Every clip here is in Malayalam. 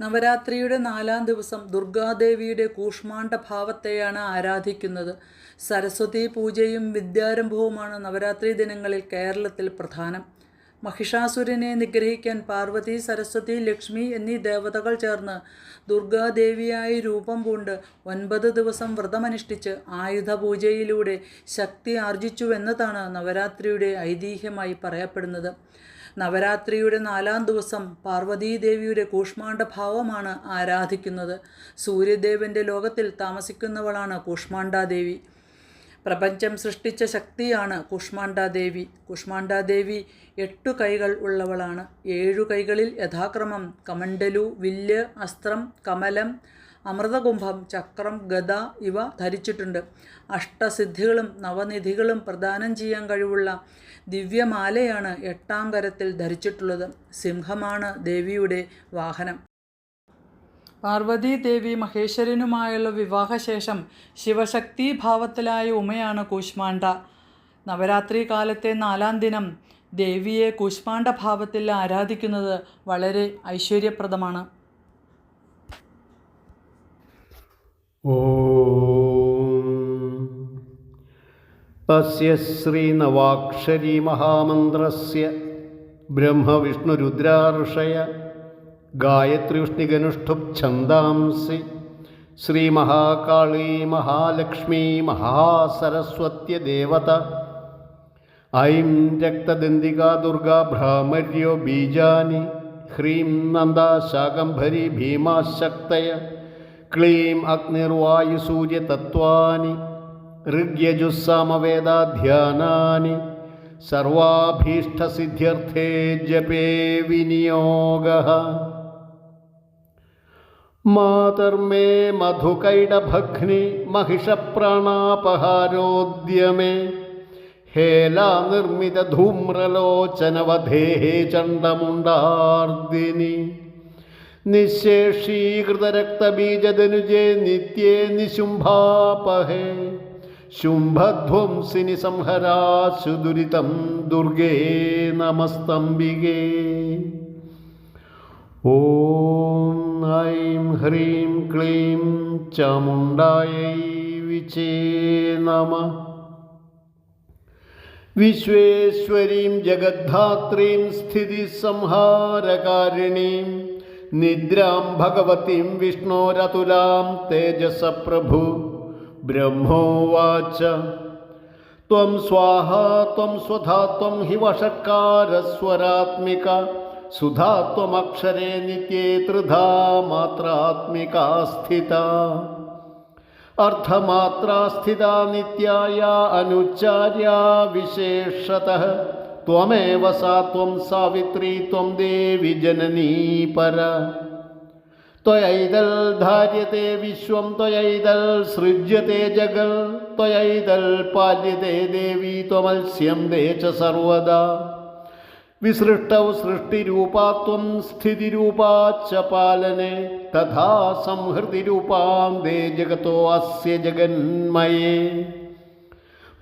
നവരാത്രിയുടെ നാലാം ദിവസം ദുർഗാദേവിയുടെ കൂഷ്മാണ്ഡ ഭാവത്തെയാണ് ആരാധിക്കുന്നത്. സരസ്വതി പൂജയും വിദ്യാരംഭവുമാണ് നവരാത്രി ദിനങ്ങളിൽ കേരളത്തിൽ പ്രധാനം. മഹിഷാസുരനെ നിഗ്രഹിക്കാൻ പാർവതി സരസ്വതി ലക്ഷ്മി എന്നീ ദേവതകൾ ചേർന്ന് ദുർഗാദേവിയായി രൂപം പൂണ്ട് ഒൻപത് ദിവസം വ്രതമനുഷ്ഠിച്ച് ആയുധപൂജയിലൂടെ ശക്തി ആർജിച്ചുവെന്നതാണ് നവരാത്രിയുടെ ഐതിഹ്യമായി പറയപ്പെടുന്നത്. നവരാത്രിയുടെ നാലാം ദിവസം പാർവതീദേവിയുടെ കൂഷ്മാണ്ഡ ഭാവമാണ് ആരാധിക്കുന്നത്. സൂര്യദേവന്റെ ലോകത്തിൽ താമസിക്കുന്നവളാണ് കൂഷ്മാണ്ഡാദേവി. പ്രപഞ്ചം സൃഷ്ടിച്ച ശക്തിയാണ് കുഷ്മാണ്ഡാദേവി. കുഷ്മാണ്ഡാദേവി എട്ടു കൈകൾ ഉള്ളവളാണ്. ഏഴു കൈകളിൽ യഥാക്രമം കമണ്ടലു വില്ല് അസ്ത്രം കമലം അമൃതകുംഭം ചക്രം ഗദ ഇവ ധരിച്ചിട്ടുണ്ട്. അഷ്ടസിദ്ധികളും നവനിധികളും പ്രദാനം ചെയ്യാൻ കഴിവുള്ള ദിവ്യമാലയാണ് എട്ടാം കരത്തിൽ ധരിച്ചിട്ടുള്ളത്. സിംഹമാണ് ദേവിയുടെ വാഹനം. പാർവതി ദേവി മഹേശ്വരനുമായുള്ള വിവാഹശേഷം ശിവശക്തി ഭാവത്തിലായ ഉമയാണ് കൂശ്മാണ്ഡ നവരാത്രി കാലത്തെ നാലാം ദിനം ദേവിയെ കൂശ്മാണ്ഡ ഭാവത്തിൽ ആരാധിക്കുന്നത് വളരെ ഐശ്വര്യപ്രദമാണ്. ॐ തസ്യ ശ്രീനവാക്ഷരീ മഹാമന്ത്രസ്യ ബ്രഹ്മവിഷ്ണുരുദ്രാർഷയ. ഗായത്രിഷ്ണികനുഷ്ഠുപ് ഛന്ദാംസി ശ്രീമഹാകാളീ മഹാലക്ഷ്മീ മഹാസരസ്വത്യ ദേവത ഐം രക്തദന്തികാ ദുർഗാ ഭ്രാമര്യോ ബീജാനി. ഹ്രീം നന്ദാ ശാകംഭരി ഭീമാശക്തയ. ക്ലീം അഗ്നിർവായുസൂര്യതത്വാനി ഋഗ്യജുസ്സാമവേദാധ്യാനാനി സർവാഭീഷ്ടസിദ്ധ്യർത്ഥേ ജപേ വിനിയോഗ. മാതർമേ മധുകൈടഭഗ്നി മഹിഷപ്രാണാപഹാരോദ്യമേ. ഹേലാനിർമ്മിതധൂമ്രലോചനവധേ ചണ്ഡമുണ്ടാർദിനി നിശേഷീകൃതരക്തബീജതനുജേ നിത്യേ നിശുംഭാപഹേ. ശുംഭധ്വംസിനി സംഹരാശുദുരിതം ദുർഗേ നമസ്തംബികേ. ഓം ഐം ഹ്രീം ക്ലീം ചമുണ്ടായൈ വിചേ നമ. വിശ്വേശ്വരീം ജഗദ്ധാത്രീം സ്ഥിതിസംഹാരകാരിണീം നിദ്രാം ഭഗവതീം വിഷ്ണോരതുലാം തേജസ പ്രഭു ब्रह्मोवाच त्वं स्वाहा स्वधा, त्वं हि वषट्कारस्वरात्मिका सुधा त्वमक्षरे नित्ये मात्रात्मिका स्थिता। अर्थमात्रा स्थिता नित्याया, अनुच्चार्या विशेषतः। त्वमेव सा, त्वं सावित्री, त्वं देवि जननी पर। त्वयैदल् धार्यते विश्वं, त्वयैदल् सृज्यते जगल्, त्वयैदल् पाल्यते देवी त्वमल्स्यं दे च सर्वदा। विसृष्टौ सृष्टिरूपा त्वं स्थितिरूपा पालने, तथा संहृतिरूपां दे जगतोऽस्य जगन्मये।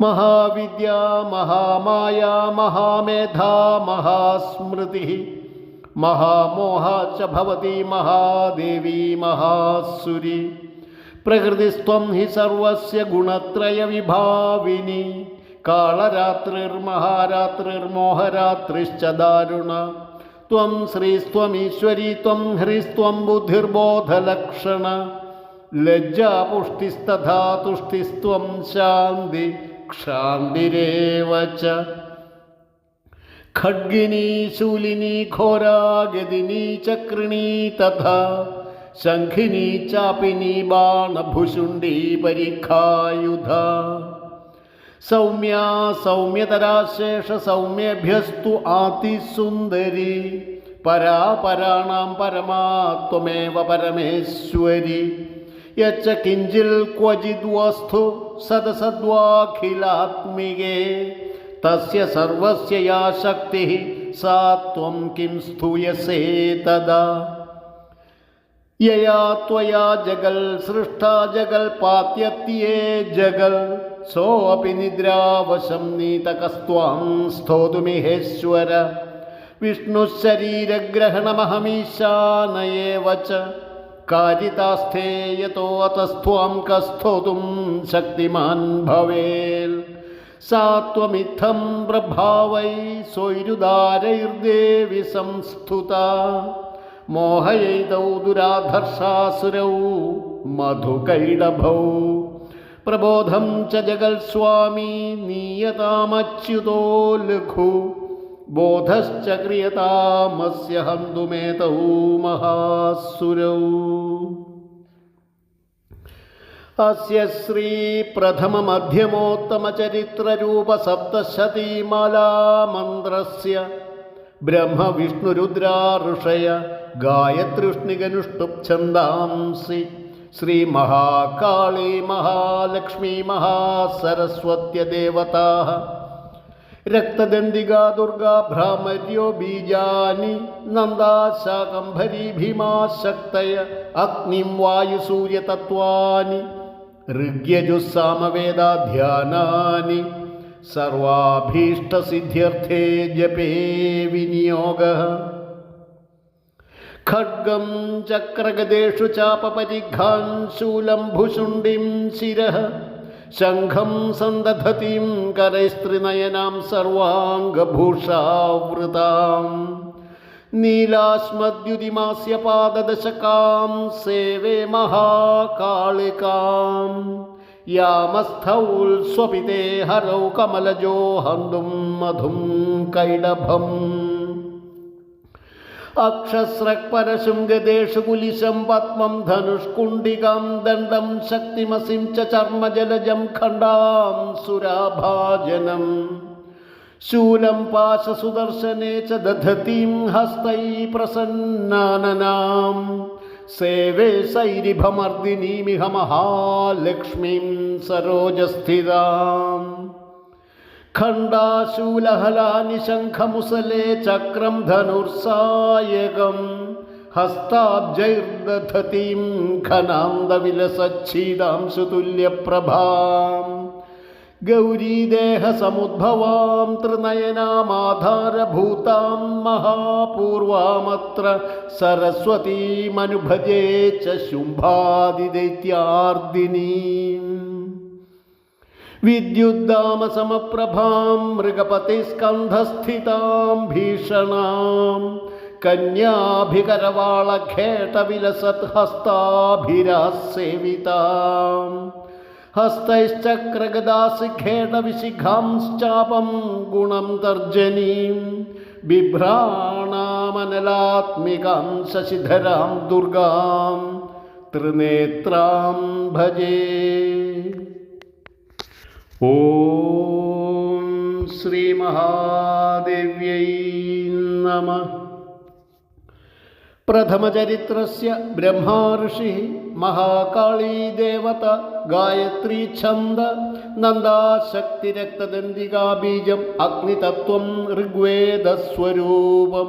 महाविद्या, महामाया, महामेधा, महास्मृतिः മഹാമോഹാച്ച ഭവതി മഹാദേവി മഹാസുരി. പ്രകൃതിസ്ത്വം ഹി സർവസ്യ ഗുണത്രയ വിഭാവിനി കാളരാത്രിർമഹാരാത്രിർമോഹരാത്രിശ്ച ദാരുണ. ത്വം ശ്രീസ്ത്വമീശ്വരി ത്വം ഹ്രീസ്ത്വം ബുദ്ധിർബോധലക്ഷണ. ലജ്ജാപുഷ്ടിസ്തഥാ തുഷ്ടിസ്ത്വം ശാന്തി ക്ഷാന്തിരേവ खड्गिनी शूलिनी घोरा गदिनी चक्रिणी तथा शङ्खिनी चापिनी, बाणभुषुण्डी, परिखायुधा। सौम्या सौम्यतरा शेषसौम्येभ्यस्तु आतिसुन्दरी परा पराणां परमा त्वमेव परमेश्वरी। यच्च किञ्चिल् क्वचिद्वस्तु सदसद्वाखिलात्मिके। तस्य सर्वस्य या शक्ति, सा त्वं किं स्तूयसे तदा। यया त्वया जगल सृष्टा जगल पात्यत्ये जगल सो अपि निद्रावशं नीतकस्त्वां स्तोतुमिहेश्वर विष्णुशरीरग्रहणमहमीशान एव च कारितास्थे यतो अतस्त्वां कस्थोतुं शक्तिमान् भवेत्। ത്വമിത്തം പ്രഭാവൈ സ്വൈരുദാരൈർദേവി സംസ്തുത. മോഹയൈതൗ ദുരാധർഷാസുരൗ മധുകൈടഭൗ. പ്രബോധം ച ജഗൽസ്വാമി നീയതാമച്യുതോ ലഘു. ബോധശ്ച ക്രിയതാമസ്യ മഹാസുരൗ. ഋഷയ ഗായത്രിഷ്ണികനുഷ്ടുപ് ഛന്ദാംസി ശ്രീ മഹാകാളി മഹാലക്ഷ്മി മഹാസരസ്വത്യദേവതാ രക്തദന്തികാ ദുർഗാ ഭ്രാമര്യോ ബീജാനി നന്ദാ ഭീമാശക്തയ ഭീമാ ശക്തയ അഗ്നിം വായുസൂര്യതത്വാനി ऋग्यजुस्सामवेदाध्यानानि सर्वाभीष्टसिद्ध्यर्थे जपे विनियोगः। खड्गं चक्रगदेषु चापपरिघां शूलम्भुशुण्डिं शिरः। शङ्खं सन्दधतीं करैस्त्रिनयनां सर्वाङ्गभूषावृताम्। नीलास्मद्युदिमास्य पाददशकां सेवे महाकालिकाम्। यामस्थौल्स्वपिते हरौ कमलजो हन्तुं मधुं कैडभम् अक्षस्रक्परशृङ्गदेषु कुलिशं पद्मं, धनुष्कुण्डिकां, दण्डं, शक्तिमसिं च चर्मजलजं, खण्डां, सुराभाजनम्। ശൂലം പാശസുദർശനേ ച ദധതീം ഹസ്തൈ പ്രസന്നാനനാം. സേവേ സൈരിഭമർദിനീമിഹ മഹാലക്ഷ്മീം സരോജസ്ഥിതാം. ഖണ്ഡാശൂലഹലാനിശംഖമുസലേ ചക്രം ധനുർസായകം. ഹസ്താബ്ജൈർദധതീം ഖനാന്തവിലസച്ഛീദാംശുതുല്യപ്രഭാം ഗൗരീദേഹസമുദ്ഭവാം തൃനയനാമാധാരഭൂതാം മഹാപൂർവാമത്ര സരസ്വതീമനുഭജേ ച ശുംഭാദിദൈത്യാർദിനീം വിദ്യുദ്ധാമസമപ്രഭാം മൃഗപതിസ്കന്ധസ്ഥിതാം ഭീഷണാം കന്യാഭികരവാളഘേട്ടവിലസത് ഹസ്താഭിരാസേവിതാം. हस्तैश्चक्रगदाशिखेणविशिघांश्चापं गुणम तर्जनी बिभ्राणामनलात्मिकां शशिधरा दुर्गा त्रिनेत्रां भजे। ॐ श्रीमहादेव्यै नमः। प्रथमचरित्रस्य ब्रह्मा മഹാകാളീ ദേവത ഗായത്രി ഛന്ദ നന്ദാശക്തിരക്തദന്തികാ ബീജം അഗ്നിതത്വം ഋഗ്വേദസ്വരൂപം.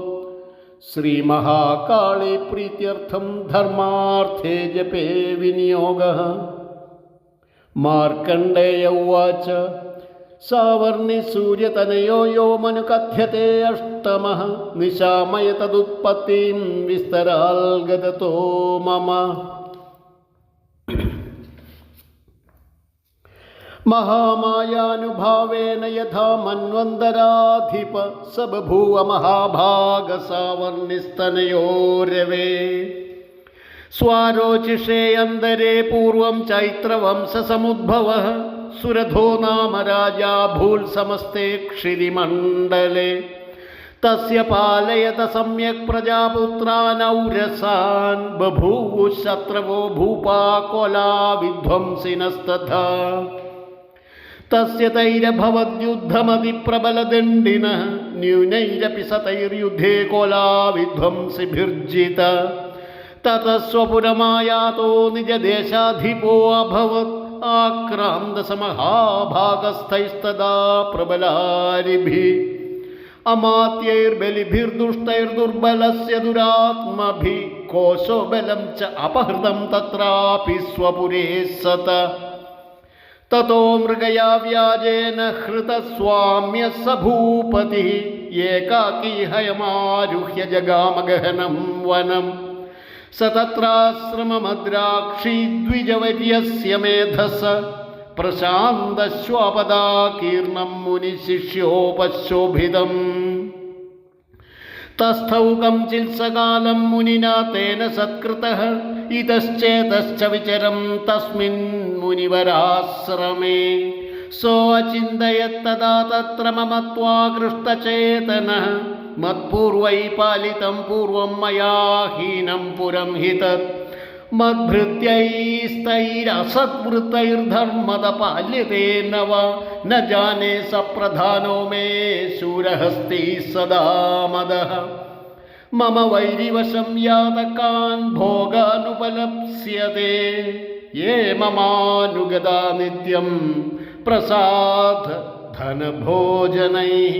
ശ്രീമഹാകാളി പ്രീത്യർത്ഥം ധർമാർത്ഥേ ജപേ വിനിയോഗ. മാർക്കണ്ഡേയ ഉവാച സാവർണി സൂര്യതനയോ യോ മനു കഥ്യത്തെ അഷ്ടമ നിശാമയ തദുത്പത്തിം വിസ്തരാൽ ഗതോ മമ. महामायानुभावेन यथा मन्वन्दराधिप स महाभाग सावर्णिस्तनयोरवे। स्वारोचिषे अन्दरे पूर्वं चैत्रवंशसमुद्भवः, सुरधो नाम राजा भूल्समस्ते क्षिरिमण्डले। तस्य पालयत सम्यक् प्रजापुत्रानौरसान् बभूवुः शत्रवो भूपाकोला विध्वंसिनस्तथा തസ്യ തൈരഭവദ്യുദ്ധമതിപ്രബലദണ്ഡിന ന്യൂനൈരപി സതൈർയുദ്ധേ കോലാവിധ്വംസിഭിർജിത. തതസ്വപുരമായാതോ നിജദേശാധിപോ അഭവത് ആക്രാന്തസമഹാഭാഗസ്ഥൈസ്തദാ പ്രബലാരിഭി. അമാത്യൈർബലിഭിർദുഷ്ടൈർദുർബലസ്യ ദുരാത്മഭി. കോശോബലം ച അപഹൃതം തത്രാപി സ്വപുരേ സത. ततो मृगया व्याजेन हृतस्वाम्य स भूपतिः एकाकी हयमारुह्य जगामगहनं वनम् स तत्राश्रममद्राक्षी द्विजवर्यस्य मेधस। प्रशांत श्वापदा कीर्णं मुनि शिष्योपशोभितम् तस्थौ कञ्चित्सकालं मुनिना तेन सत्कृतः। इतश्चेतश्च विचरं तस्मिन् मुनिवराश्रमे सोऽचिन्तयत्तदा तत्र मम त्वाकृष्टचेतनः मत्पूर्वै पालितं पूर्वं मया हीनं पुरं हि तत् मद्भृत्यैस्तैरसत्वृतैर्धर्मदपाल्यते न वा न जाने स प्रधानो मे शूरहस्ति सदा मदः मम वैरिवशं यातकान् भोगानुपलप्स्यते ये ममानुगदा नित्यं प्रसाद धनभोजनैः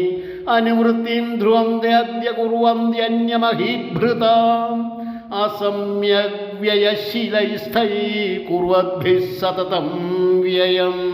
अनुवृत्तिं ध्रुवन्ते अद्य कुर्वन्त्यन्यमहीभृताम् असम्यग्व्ययशीलैस्थैः कुर्वद्भिः सततं व्ययम्